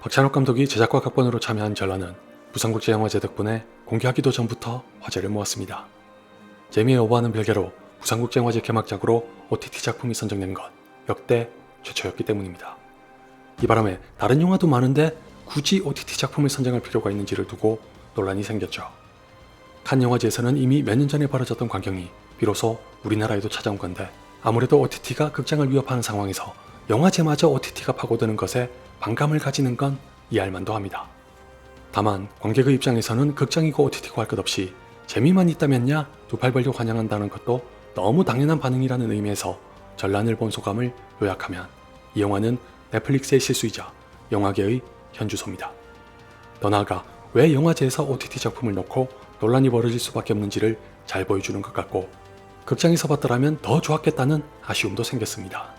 박찬욱 감독이 제작과 각본으로 참여한 전라는 부산국제영화제 덕분에 공개하기도 전부터 화제를 모았습니다. 재미에 오버하는 별개로 부산국제영화제 개막작으로 OTT 작품이 선정된 건 역대 최초였기 때문입니다. 이 바람에 다른 영화도 많은데 굳이 OTT 작품을 선정할 필요가 있는지를 두고 논란이 생겼죠. 칸 영화제에서는 이미 몇 년 전에 벌어졌던 광경이 비로소 우리나라에도 찾아온 건데 아무래도 OTT가 극장을 위협하는 상황에서 영화제마저 OTT가 파고드는 것에 반감을 가지는 건 이해할 만도 합니다. 다만 관객의 입장에서는 극장이고 OTT고 할 것 없이 재미만 있다면야 두 팔 벌려 환영한다는 것도 너무 당연한 반응이라는 의미에서 전란을 본 소감을 요약하면 이 영화는 넷플릭스의 실수이자 영화계의 현주소입니다. 더 나아가 왜 영화제에서 OTT 작품을 놓고 논란이 벌어질 수밖에 없는지를 잘 보여주는 것 같고 극장에서 봤더라면 더 좋았겠다는 아쉬움도 생겼습니다.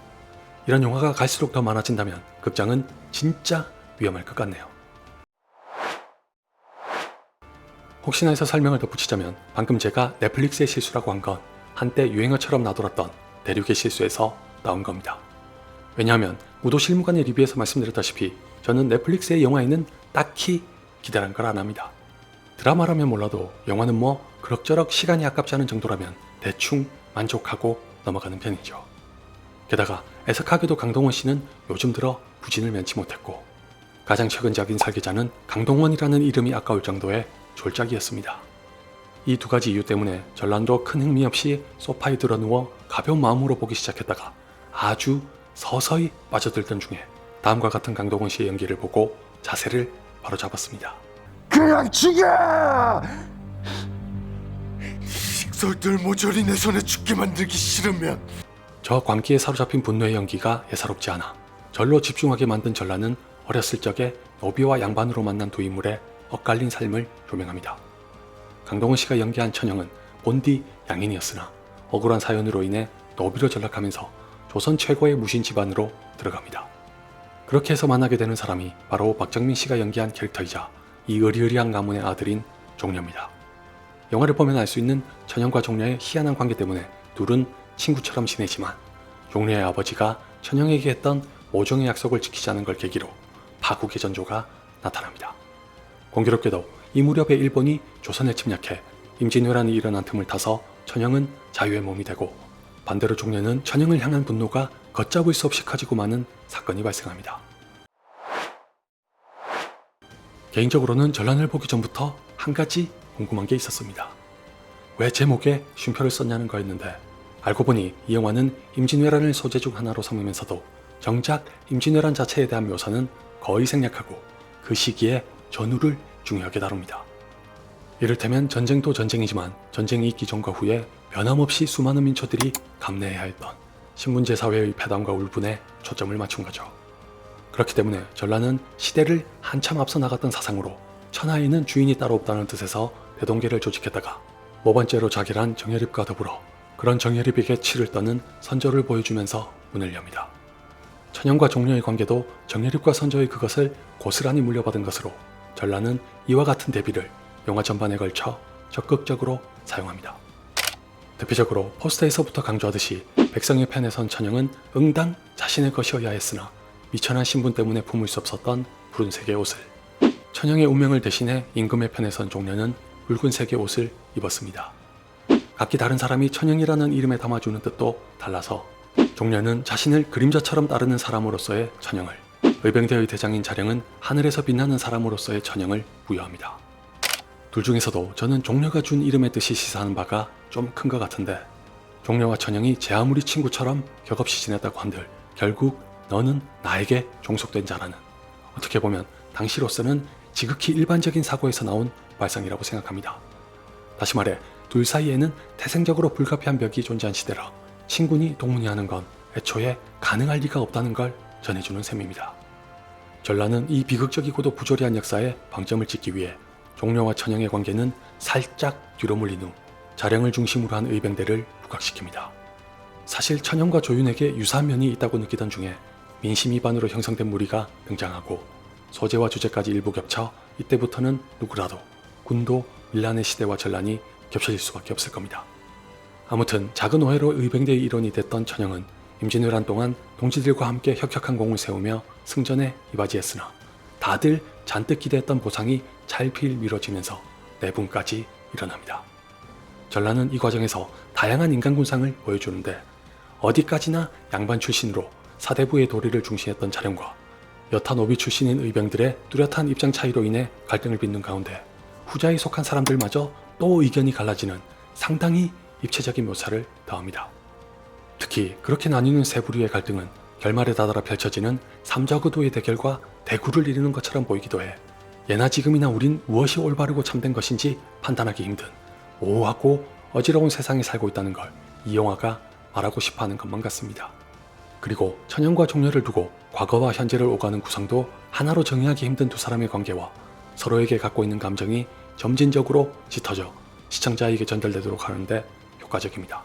이런 영화가 갈수록 더 많아진다면 극장은 진짜 위험할 것 같네요. 혹시나 해서 설명을 덧붙이자면 방금 제가 넷플릭스의 실수라고 한 건 한때 유행어처럼 나돌았던 대륙의 실수에서 나온 겁니다. 왜냐하면 무도 실무관의 리뷰에서 말씀드렸다시피 저는 넷플릭스의 영화에는 딱히 기대란 걸 안 합니다. 드라마라면 몰라도 영화는 뭐 그럭저럭 시간이 아깝지 않은 정도라면 대충 만족하고 넘어가는 편이죠. 게다가 애석하게도 강동원 씨는 요즘 들어 부진을 면치 못했고 가장 최근작인 설계자는 강동원이라는 이름이 아까울 정도의 졸작이었습니다. 이 두 가지 이유 때문에 전란도 큰 흥미 없이 소파에 들어 누워 가벼운 마음으로 보기 시작했다가 아주 서서히 빠져들던 중에 다음과 같은 강동원 씨의 연기를 보고 자세를 바로 잡았습니다. 그냥 죽여! 식솔들 모조리 내 손에 죽게 만들기 싫으면 저 광기에 사로잡힌 분노의 연기가 예사롭지 않아 절로 집중하게 만든 전란은 어렸을 적에 노비와 양반으로 만난 두 인물의 엇갈린 삶을 조명합니다. 강동원 씨가 연기한 천영은 본디 양인이었으나 억울한 사연으로 인해 노비로 전락하면서 조선 최고의 무신 집안으로 들어갑니다. 그렇게 해서 만나게 되는 사람이 바로 박정민 씨가 연기한 캐릭터이자 이 의리의리한 가문의 아들인 종려입니다. 영화를 보면 알 수 있는 천영과 종려의 희한한 관계 때문에 둘은 친구처럼 지내지만 종려의 아버지가 천영에게 했던 모종의 약속을 않은 걸 계기로 파국의 전조가 나타납니다. 공교롭게도 이 무렵에 일본이 조선에 침략해 임진왜란이 일어난 틈을 타서 천영은 자유의 몸이 되고 반대로 종려는 천영을 향한 분노가 걷잡을 수 없이 커지고 마는 사건이 발생합니다. 개인적으로는 전란을 보기 전부터 한 가지 궁금한 게 있었습니다. 왜 제목에 쉼표를 썼냐는 거였는데 알고 보니 이 영화는 임진왜란을 소재 중 하나로 삼으면서도 정작 임진왜란 자체에 대한 묘사는 거의 생략하고 그 시기에 전후를 중요하게 다룹니다. 이를테면 전쟁도 전쟁이지만 전쟁이 있기 전과 후에 변함없이 수많은 민초들이 감내해야 했던 신분제 사회의 패담과 울분에 초점을 맞춘 거죠. 그렇기 때문에 전라는 시대를 한참 앞서 나갔던 사상으로 천하에는 주인이 따로 없다는 뜻에서 대동계를 조직했다가 모번째로 자결한 정예립과 더불어 그런 정예립에게 치를 떠는 선조를 보여주면서 문을 엽니다. 천영과 종려의 관계도 정예립과 선조의 그것을 고스란히 물려받은 것으로 전라는 이와 같은 대비를 영화 전반에 걸쳐 적극적으로 사용합니다. 대표적으로 포스터에서부터 강조하듯이 백성의 편에 선 천영은 응당 자신의 것이어야 했으나 미천한 신분 때문에 품을 수 없었던 푸른색의 옷을 천영의 운명을 대신해 임금의 편에 선 종려는 붉은색의 옷을 입었습니다. 각기 다른 사람이 천영이라는 이름에 담아주는 뜻도 달라서 종려는 자신을 그림자처럼 따르는 사람으로서의 천영을 의병대의 대장인 자령은 하늘에서 빛나는 사람으로서의 천영을 부여합니다. 둘 중에서도 저는 종려가 준 이름의 뜻이 시사하는 바가 좀 큰 것 같은데 종려와 천영이 제 아무리 친구처럼 격없이 지냈다고 한들 결국 너는 나에게 종속된 자라는 어떻게 보면 당시로서는 지극히 일반적인 사고에서 나온 발상이라고 생각합니다. 다시 말해 둘 사이에는 태생적으로 불가피한 벽이 존재한 시대라 친군이 동문이 하는 건 애초에 가능할 리가 없다는 걸 전해주는 셈입니다. 전라는 이 비극적이고도 부조리한 역사에 방점을 찍기 위해 종려와 천영의 관계는 살짝 뒤로 물린 후 자령을 중심으로 한 의병대를 부각시킵니다. 사실 천영과 조윤에게 유사한 면이 있다고 느끼던 중에 민심 위반으로 형성된 무리가 등장하고 소재와 주제까지 일부 겹쳐 이때부터는 누구라도 군도 밀란의 시대와 전란이 겹쳐질 수밖에 없을 겁니다. 아무튼 작은 오해로 의병대의 일원이 됐던 천영은 임진왜란 동안 동지들과 함께 혁혁한 공을 세우며 승전에 이바지했으나 다들 잔뜩 기대했던 보상이 찰필 미뤄지면서 내분까지 일어납니다. 전라는 이 과정에서 다양한 인간군상을 보여주는데 어디까지나 양반 출신으로 사대부의 도리를 중시했던 자령과 여타 노비 출신인 의병들의 뚜렷한 입장 차이로 인해 갈등을 빚는 가운데 후자에 속한 사람들마저 또 의견이 갈라지는 상당히 입체적인 묘사를 더합니다. 특히 그렇게 나뉘는 세 부류의 갈등은 결말에 다다라 펼쳐지는 삼저그도의 대결과 대구를 이루는 것처럼 보이기도 해 예나 지금이나 우린 무엇이 올바르고 참된 것인지 판단하기 힘든 오하고 어지러운 세상에 살고 있다는 걸 이 영화가 말하고 싶어 하는 것만 같습니다. 그리고 천연과 종려를 두고 과거와 현재를 오가는 구성도 하나로 정의하기 힘든 두 사람의 관계와 서로에게 갖고 있는 감정이 점진적으로 짙어져 시청자에게 전달되도록 하는데 효과적입니다.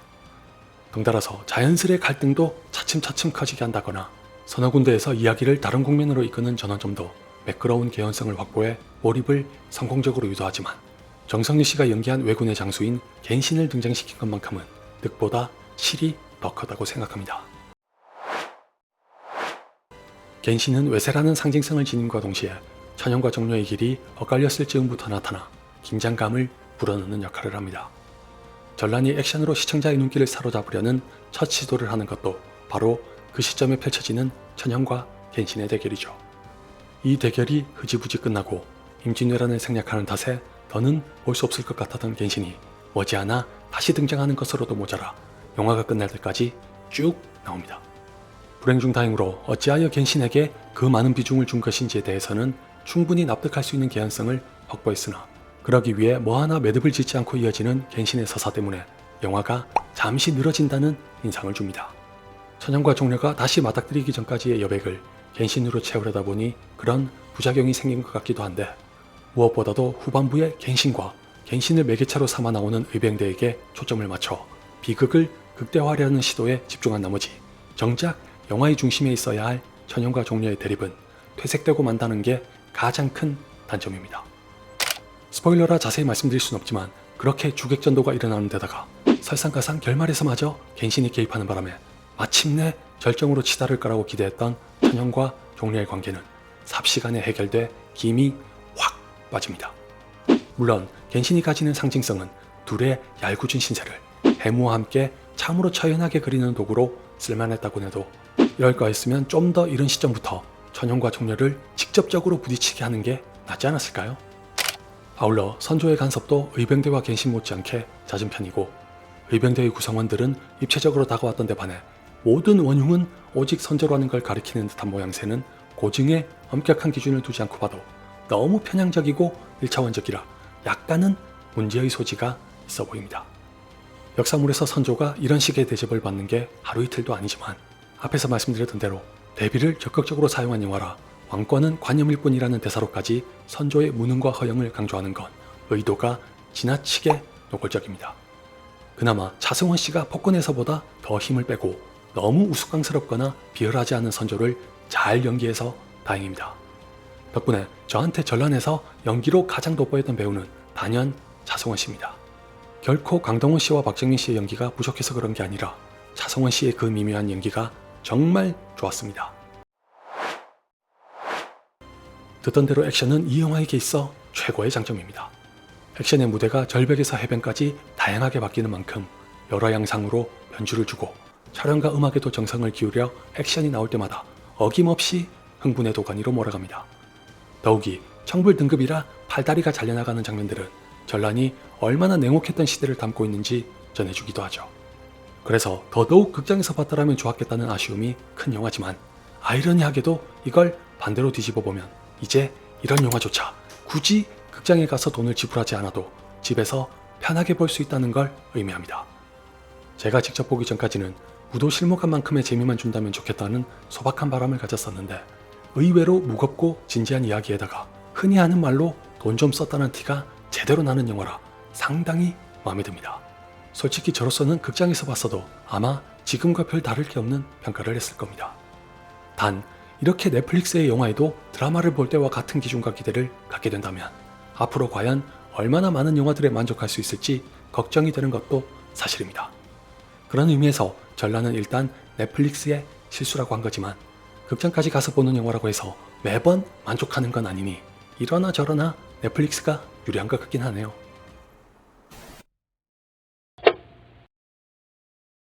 덩달아서 자연스레 갈등도 차츰차츰 커지게 한다거나 서너 군데에서 이야기를 다른 국면으로 이끄는 전환점도 매끄러운 개연성을 확보해 몰입을 성공적으로 유도하지만 정성리 씨가 연기한 외군의 장수인 겐신을 등장시킨 것만큼은 득보다 실이 더 크다고 생각합니다. 겐신은 외세라는 상징성을 지님과 동시에 천연과 정료의 길이 엇갈렸을 즈음부터 나타나 긴장감을 불어넣는 역할을 합니다. 전란이 액션으로 시청자의 눈길을 사로잡으려는 첫 시도를 하는 것도 바로 그 시점에 펼쳐지는 천연과 겐신의 대결이죠. 이 대결이 흐지부지 끝나고 임진왜란을 생략하는 탓에 더는 볼 수 없을 것 같았던 겐신이 머지않아 다시 등장하는 것으로도 모자라 영화가 끝날 때까지 쭉 나옵니다. 불행 중 다행으로 어찌하여 겐신에게 그 많은 비중을 준 것인지에 대해서는 충분히 납득할 수 있는 개연성을 확보했으나 그러기 위해 뭐 하나 매듭을 짓지 않고 이어지는 겐신의 서사 때문에 영화가 잠시 늘어진다는 인상을 줍니다. 천연과 종려가 다시 맞닥뜨리기 전까지의 여백을 겐신으로 채우려다 보니 그런 부작용이 생긴 것 같기도 한데 무엇보다도 후반부에 겐신과 겐신을 매개차로 삼아 나오는 의병대에게 초점을 맞춰 비극을 극대화하려는 시도에 집중한 나머지 정작 영화의 중심에 있어야 할 천연과 종려의 대립은 퇴색되고 만다는 게 가장 큰 단점입니다. 스포일러라 자세히 말씀드릴 순 없지만 그렇게 주객전도가 일어나는 데다가 설상가상 결말에서마저 겐신이 개입하는 바람에 마침내 절정으로 치달을 거라고 기대했던 천연과 종려의 관계는 삽시간에 해결돼 김이 확 빠집니다. 물론 겐신이 가지는 상징성은 둘의 얄궂은 신세를 해무와 함께 참으로 처연하게 그리는 도구로 쓸만했다고 해도 이럴 거였으면 좀 더 이른 시점부터 천연과 종려를 직접적으로 부딪히게 하는 게 낫지 않았을까요? 아울러 선조의 간섭도 의병대와 갱신 못지않게 잦은 편이고 의병대의 구성원들은 입체적으로 다가왔던 데 반해 모든 원흉은 오직 선조라는 걸 가리키는 듯한 모양새는 고증에 엄격한 기준을 두지 않고 봐도 너무 편향적이고 일차원적이라 약간은 문제의 소지가 있어 보입니다. 역사물에서 선조가 이런 식의 대접을 받는 게 하루 이틀도 아니지만 앞에서 말씀드렸던 대로 대비를 적극적으로 사용한 영화라 왕권은 관념일 뿐이라는 대사로까지 선조의 무능과 허영을 강조하는 건 의도가 지나치게 노골적입니다. 그나마 차승원 씨가 폭군에서보다 더 힘을 빼고 너무 우스꽝스럽거나 비열하지 않은 선조를 잘 연기해서 다행입니다. 덕분에 저한테 전란에서 연기로 가장 돋보였던 배우는 단연 차승원 씨입니다. 결코 강동원 씨와 박정민 씨의 연기가 부족해서 그런 게 아니라 차승원 씨의 그 미묘한 연기가 정말 좋았습니다. 듣던 대로 액션은 이 영화에게 있어 최고의 장점입니다. 액션의 무대가 절벽에서 해변까지 다양하게 바뀌는 만큼 여러 양상으로 변주를 주고 촬영과 음악에도 정성을 기울여 액션이 나올 때마다 어김없이 흥분의 도가니로 몰아갑니다. 더욱이 청불 등급이라 팔다리가 잘려나가는 장면들은 전란이 얼마나 냉혹했던 시대를 담고 있는지 전해주기도 하죠. 그래서 더더욱 극장에서 봤더라면 좋았겠다는 아쉬움이 큰 영화지만 아이러니하게도 이걸 반대로 뒤집어 보면 이제 이런 영화조차 굳이 극장에 가서 돈을 지불하지 않아도 집에서 편하게 볼 수 있다는 걸 의미합니다. 제가 직접 보기 전까지는 무도 실목한 만큼의 재미만 준다면 좋겠다는 소박한 바람을 가졌었는데 의외로 무겁고 진지한 이야기에다가 흔히 하는 말로 돈 좀 썼다는 티가 제대로 나는 영화라 상당히 마음에 듭니다. 솔직히 저로서는 극장에서 봤어도 아마 지금과 별 다를 게 없는 평가를 했을 겁니다. 단 이렇게 넷플릭스의 영화에도 드라마를 볼 때와 같은 기준과 기대를 갖게 된다면 앞으로 과연 얼마나 많은 영화들에 만족할 수 있을지 걱정이 되는 것도 사실입니다. 그런 의미에서 전란은 일단 넷플릭스의 실수라고 한 거지만 극장까지 가서 보는 영화라고 해서 매번 만족하는 건 아니니 이러나 저러나 넷플릭스가 유리한 것 같긴 하네요.